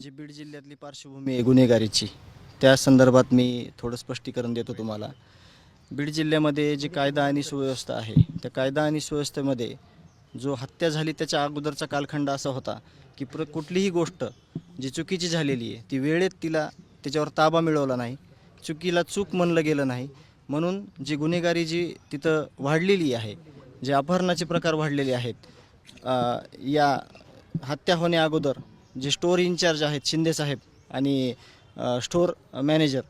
जी बीड जिल्ह्यातली पार्श्वभूमी आहे गुन्हेगारीची त्या संदर्भात मी थोडं स्पष्टीकरण देतो तुम्हाला. बीड जिल्ह्यामध्ये जी कायदा आणि सुव्यवस्था आहे त्या कायदा आणि सुव्यवस्थेमध्ये जो हत्या झाली त्याच्या अगोदरचा कालखंड असा होता की प्र कुठलीही गोष्ट जी चुकीची झालेली आहे ती वेळेत तिला त्याच्यावर ताबा मिळवला नाही चुकीला चूक म्हणलं गेलं नाही. म्हणून जी गुन्हेगारी जी तिथं वाढलेली आहे जे अपहरणाचे प्रकार वाढलेले आहेत या हत्या होण्या अगोदर जे स्टोअर इन्चार्ज आहेत शिंदेसाहेब आणि अ, स्टोअर मॅनेजर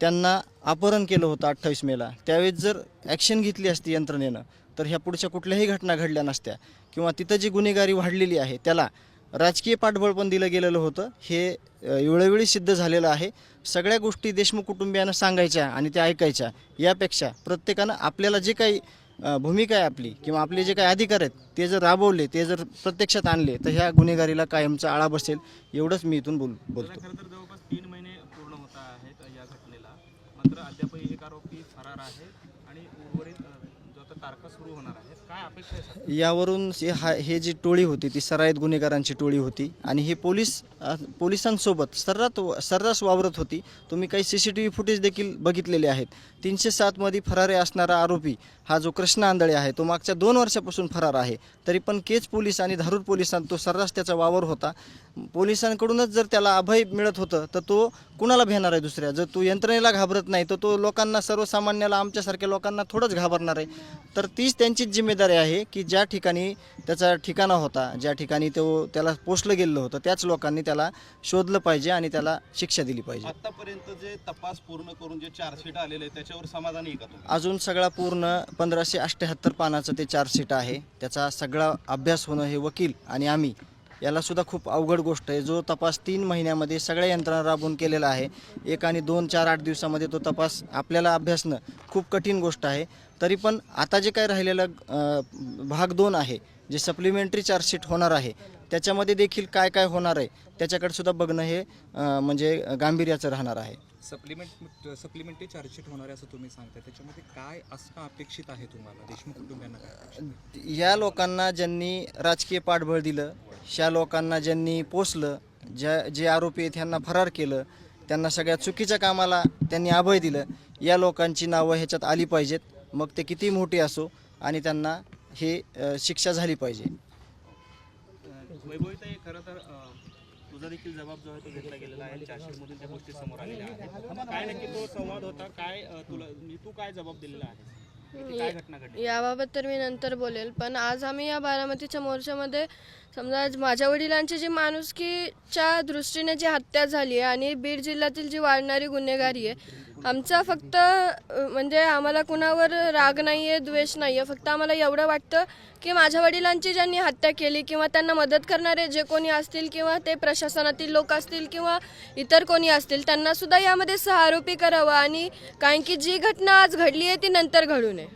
त्यांना अपहरण केलं होतं अठ्ठावीस मेला. त्यावेळेस जर ॲक्शन घेतली असती यंत्रणेनं तर ह्या पुढच्या कुठल्याही घटना घडल्या नसत्या. किंवा तिथं जी गुन्हेगारी वाढलेली आहे त्याला राजकीय पाठबळ पण दिलं गेलेलं होतं. हे वेळोवेळी सिद्ध झालेलं आहे. सगळ्या गोष्टी देशमुख कुटुंबियांना सांगायच्या आणि त्या ऐकायच्या. यापेक्षा प्रत्येकानं आपल्याला जे काही भूमिका आहे आपली किंवा आपले जे काही अधिकार आहेत ते जर राबवले ते जर प्रत्यक्षात आणले तर ह्या गुन्हेगारीला कायमचा आळा बसेल एवढंच मी इथून बोल बोलतो. जवळपास तीन महिने पूर्ण होत आहेत या घटनेला. मात्र अद्यापही एक आरोपी फरार आहे आणि उर्वरित जो आता तारखा सुरू होणार आहेत. काय अपेक्षा आहे सर? यावरून हे हा हे जी टोळी होती ती सराईत गुन्हेगारांची टोळी होती आणि हे पोलीस अ, पोलिसांसोबत सर्रात सर्रास वावरत होती. तुम्ही काही C C T V footage देखील बघितलेले आहेत. तीनशे सातमध्ये फरारी असणारा आरोपी हा जो कृष्ण आंधळे आहे तो मागच्या दोन वर्षापासून फरार आहे. तरी पण केज पोलीस आणि धारूर पोलिसांत तो सर्रास त्याचा वावर होता. पोलिसांकडूनच जर त्याला अभय मिळत होतं तर तो कुणाला भेणार आहे दुसऱ्या? जर तो यंत्रणेला घाबरत नाही तर तो लोकांना सर्वसामान्याला आमच्यासारख्या लोकांना थोडंच घाबरणार आहे. तर तीच त्यांचीच जिम्मेदारी आहे की ज्या ठिकाणी त्याचा ठिकाणा होता ज्या ठिकाणी तो त्याला पोचलं गेलं होतं त्याच लोकांनी त्याला शोधलं पाहिजे आणि त्याला शिक्षा दिली पाहिजे. आतापर्यंत जे तपास पूर्ण करून जे चार्जशीट आलेले आहे त्याच्यावर समाधानी का तुम्ही? अजून सगळा पूर्ण पंधराशे अठ्ठ्याहत्तर पानाचं ते चार्जशीट आहे. त्याचा सगळा अभ्यास होणं हे वकील आणि आम्ही याला सुद्धा खूप अवघड गोष्ट आहे. जो तपास तीन महिन्यामध्ये सगळ्या यंत्रणा राबवून केलेला आहे एक आणि दोन चार आठ दिवसामध्ये तो तपास आपल्याला अभ्यासणं खूप कठीण गोष्ट आहे. तरी पण आता जे काय राहिलेलं भाग दोन आहे जे सप्लिमेंटरी चार्जशीट होणार आहे त्याच्यामध्ये देखील काय काय होणार आहे त्याच्याकडे सुद्धा बघणं हे म्हणजे गांभीर्याचं राहणार आहे. सप्लिमेंट सप्लिमेंटरी चार्जशीट होणार आहे असं तुम्ही सांगता त्याच्यामध्ये काय असणं अपेक्षित आहे तुम्हाला? देशमुख कुटुंबियांना? या लोकांना ज्यांनी राजकीय पाठबळ दिलं ह्या लोकांना ज्यांनी पोचलं ज्या जे आरोपी आहेत ह्यांना फरार केलं त्यांना सगळ्या चुकीच्या कामाला त्यांनी अभय दिलं या लोकांची नावं ह्याच्यात आली पाहिजेत. मग ते किती मोठी असो आणि त्यांना हे शिक्षा झाली पाहिजे. खरं तर तुझा देखील जबाब तो घेतला गेलेला आहे. चारशेमधून त्या गोष्टी समोर आलेल्या आहेत. काय नक्की तो संवाद होता? काय तुला तू काय जबाब दिलेला आहे? काय घटना घडली? याबाबत तर मी नंतर बोलेल. पण आज आम्ही या बारामतीच्या मोर्चामध्ये समजा आज माझ्या वडिलांची जी माणुसकीच्या दृष्टीने जी हत्या झाली आहे आणि बीड जिल्ह्यातील जी वाढणारी गुन्हेगारी आहे आमचा फक्त म्हणजे आम्हाला कुणावर राग नाही आहे द्वेष नाही आहे फक्त आम्हाला एवढं वाटतं की माझ्या वडिलांची ज्यांनी हत्या केली किंवा त्यांना मदत करणारे जे कोणी असतील किंवा ते प्रशासनातील लोक असतील किंवा इतर कोणी असतील त्यांनासुद्धा यामध्ये सहारोपी करावा आणि कारण की जी घटना आज घडली आहे ती नंतर घडू नये.